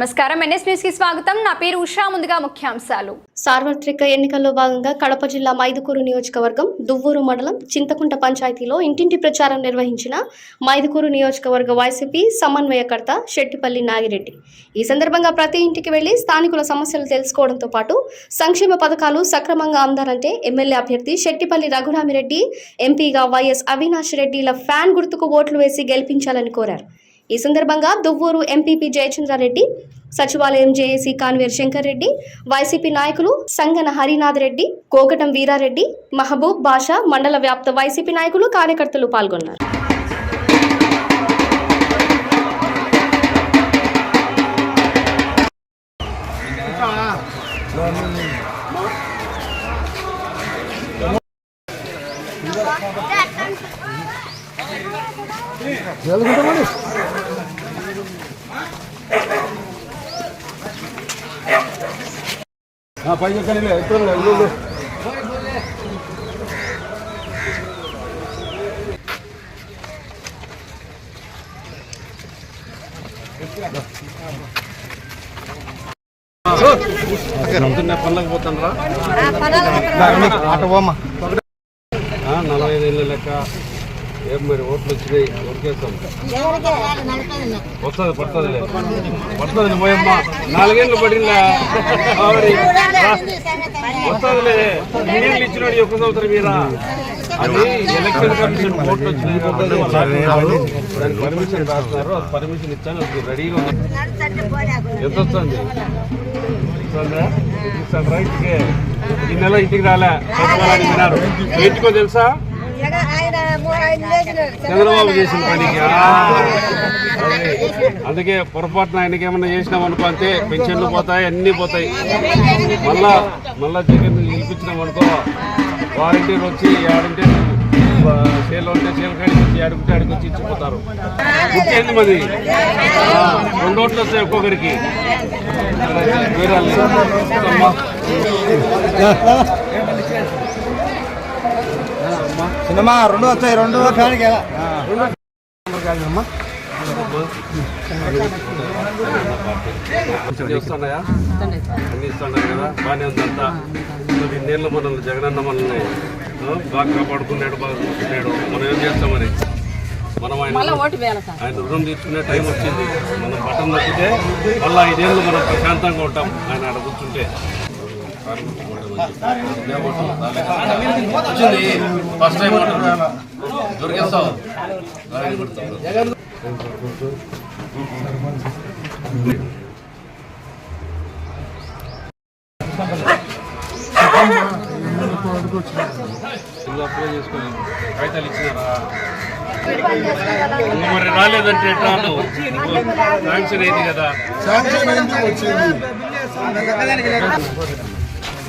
నమస్కారం. ఎన్ఎస్ న్యూస్కి స్వాగతం. నా పేరు ఉషా. ముందుగా ముఖ్యాంశాలు. సార్వత్రిక ఎన్నికల్లో భాగంగా కడప జిల్లా మైదుకూరు నియోజకవర్గం దువ్వూరు మండలం చింతకుంట పంచాయతీలో ఇంటింటి ప్రచారం నిర్వహించిన మైదుకూరు నియోజకవర్గ వైసీపీ సమన్వయకర్త శెట్టిపల్లి నాగిరెడ్డి. ఈ సందర్భంగా ప్రతి ఇంటికి వెళ్ళి స్థానికుల సమస్యలు తెలుసుకోవడంతో పాటు సంక్షేమ పథకాలు సక్రమంగా అందాలంటే ఎమ్మెల్యే అభ్యర్థి శెట్టిపల్లి రఘురామిరెడ్డి ఎంపీగా వైఎస్ అవినాష్ రెడ్డిల ఫ్యాన్ గుర్తుకు ఓట్లు వేసి గెలిపించాలని కోరారు. ఈ సందర్భంగా దువ్వూరు ఎంపీపీ జయచంద్రారెడ్డి సచివాలయం JAC convener Shankar Reddy YCP నాయకులు సంగన హరినాథ్ రెడ్డి కోకటం వీరారెడ్డి మహబూబ్ బాషా మండల వ్యాప్త వైసీపీ నాయకులు కార్యకర్తలు పాల్గొన్నారు. పైకి ఎక్కడి ఎక్కడ ఇల్లు పనులకు పోతానరా అటు పోమ్మా నలభై ఐదు ఏళ్ళ లెక్క. ఏం మరి ఓట్లు వచ్చినాయి? ఓట్లేస్తాం వస్తుంది పడుతుంది పడుతుంది పోయమ్మా నాలుగేళ్ళు పడిందా? వస్తుందిలే. నీళ్ళు ఇచ్చినాడు ఒక్క సంవత్సరం మీరా అది ఎలక్షన్ కమిషన్ ఓట్లు వచ్చినాయి కాబట్టి దానికి పర్మిషన్ రాస్తున్నారు. అది పర్మిషన్ ఇచ్చాను అది రెడీగా ఉంది. ఎంత వస్తుంది? ఈ నెల ఇంటికి రాలే. ఇంటికో తెలుసా? చంద్రబాబు చేసిన పనికి. అందుకే పొరపాటున ఆయనకి ఏమన్నా చేసినాం అనుకో అంతే పెన్షన్లు పోతాయి అన్నీ పోతాయి. మళ్ళా మళ్ళా జగన్ గెలిపించినాం అనుకో వారంటీర్ వచ్చి ఆడంటే సేల్ ఉంటే సేల్ కాడికి వచ్చి ఆడికి వచ్చి ఇచ్చిపోతారు. గుర్తేంది మరి? రెండు ఓట్లు వస్తాయి ఒక్కొక్కరికి. సినిమా? రెండు వచ్చాయి రెండు ఫ్యాన్కి? అమ్మా అన్నీ ఇస్తున్నాయి కదా? బాగానే ఉందంతా. ఇన్నేళ్ళు మనల్ని జగనన్న మనల్ని బాగా కాపాడుకున్నాడు బాగా చూసుకున్నాడు మనం ఏం చేస్తాం మరి? మనం ఆయన ఆయన రుణం తీర్చుకునే టైం వచ్చింది. మనం బటన్ నొక్కితే మళ్ళీ ఐదేళ్ళు మనం ప్రశాంతంగా ఉంటాం. ఆయన ఆడ కూర్చుంటే. వచ్చింది ఫస్ట్ టైం అప్లై చేసుకోలేదు కాగితాలు ఇచ్చినారా మరి రాలేదంటే ఎట్లా శాంక్షన్ అయింది కదా లేరు సైడ్ సైడ్